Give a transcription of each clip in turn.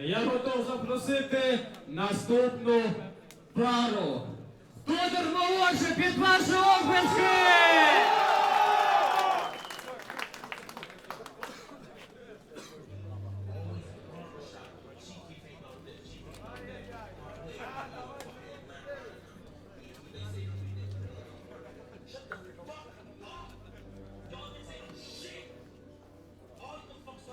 Я готов запросити наступну пару. Тодор молодший під ваші оплески!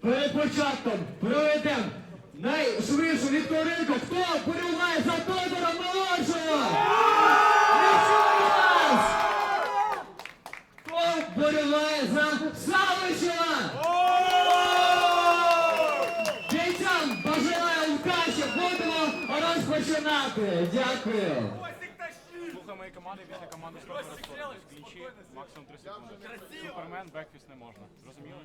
Перед початком проведемо найшвидшу вікторинку. Хто розпочинати. Дякую. Слухай мої команди, після команди спробує розходитись. Клінчі, максимум 3 секунди. Супермен, бекфіст не можна. Зрозуміло?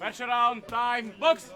Перший раунд, тайм, бокс!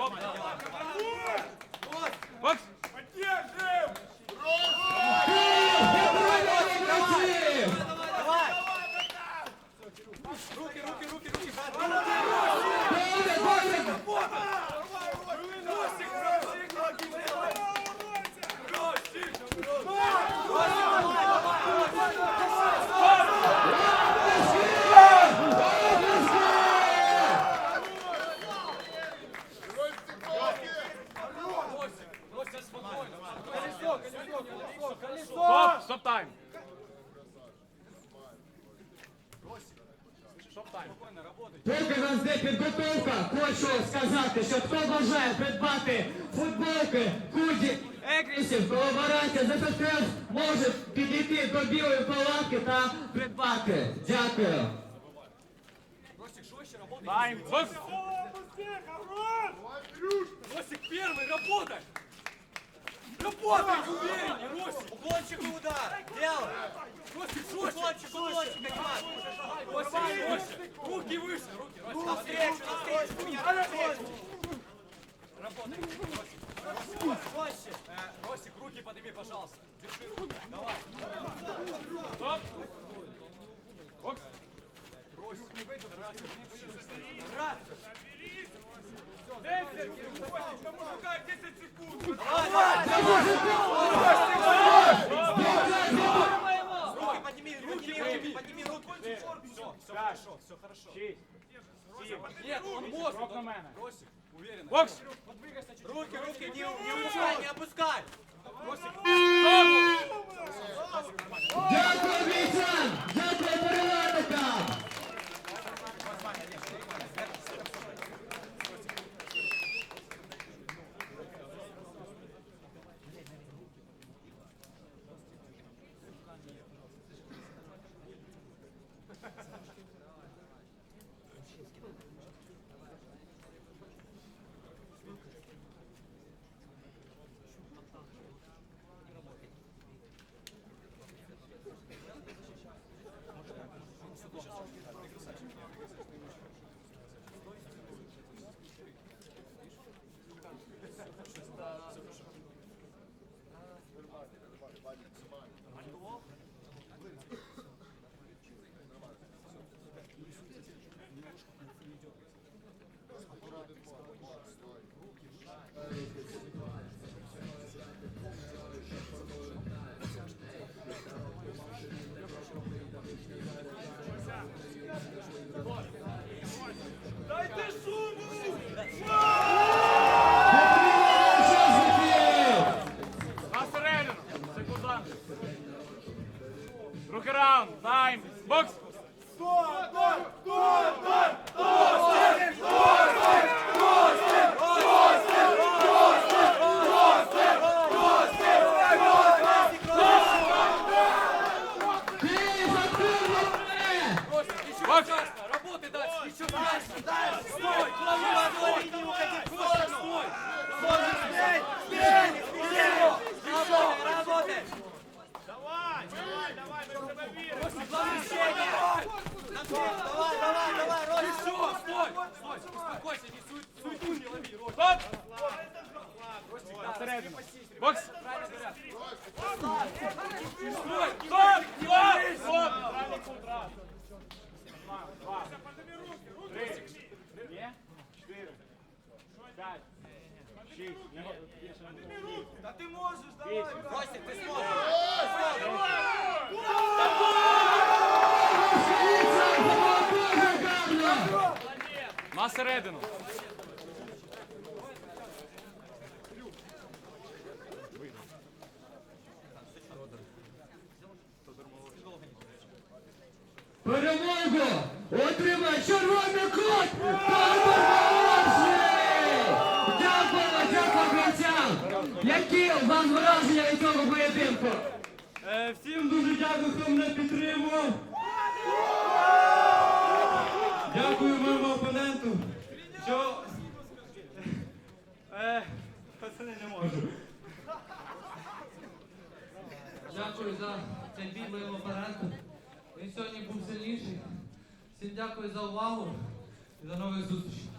Well, Поки нас йде підготовка, хочу сказати, що хто бажає придбати футболки, худі, екрісів, колаборантів, ЗССР, може підійти до білої палатки та придбати. Дякую. Тайм, бокс! Ростик, первый, работай! Работай, увереннее, Ростик! Уклончик удар! Делай! Уклончик, жестче! уклончик, Акимат! Ростик, жестче! Руки выше! Руки! Руки! Навстречу! Навстречу! Меня навстречу! Работай! Росик! Росик, руки подними, пожалуйста! Держи руки! Давай! Стоп! Бокс! Росик, не выйдет! Раз! Десять! Помогай! Десять секунд! Давай! Давай! Давай! Давай! Подними руки! Все, все хорошо, все хорошо. Нет, он может! крок на мене. Ростик, уверенно. Бокс! Руки, руки, не, не упускай, не опускай! Ростик, Дякую бійцям! Нормально. Нормально. Нормально. Раунд. Тайм. Бокс. Ти Всередину. Бокс. Стой, Стоп! Стоп! Стоп! Нейтральний кут. Раз. Два. Три. Є? Чотири. П'ять. Шість. Не го- більше не можу. Да ты можешь, давай. Вісім. Ростик, ты сможешь. На середину. Перемогу отримає червоний кут! Павло Молодший! Дякуємо, дякуємо гравцям! Які у вас враження від цього поєдинку? Е, Всім дуже дякую, хто мене підтримував. Дякую моєму опоненту. Що... Е, пацани, не можу. Дякую за цей бій моєму опоненту. Він сьогодні був сильніший. Всім дякую за увагу і до нових зустрічей.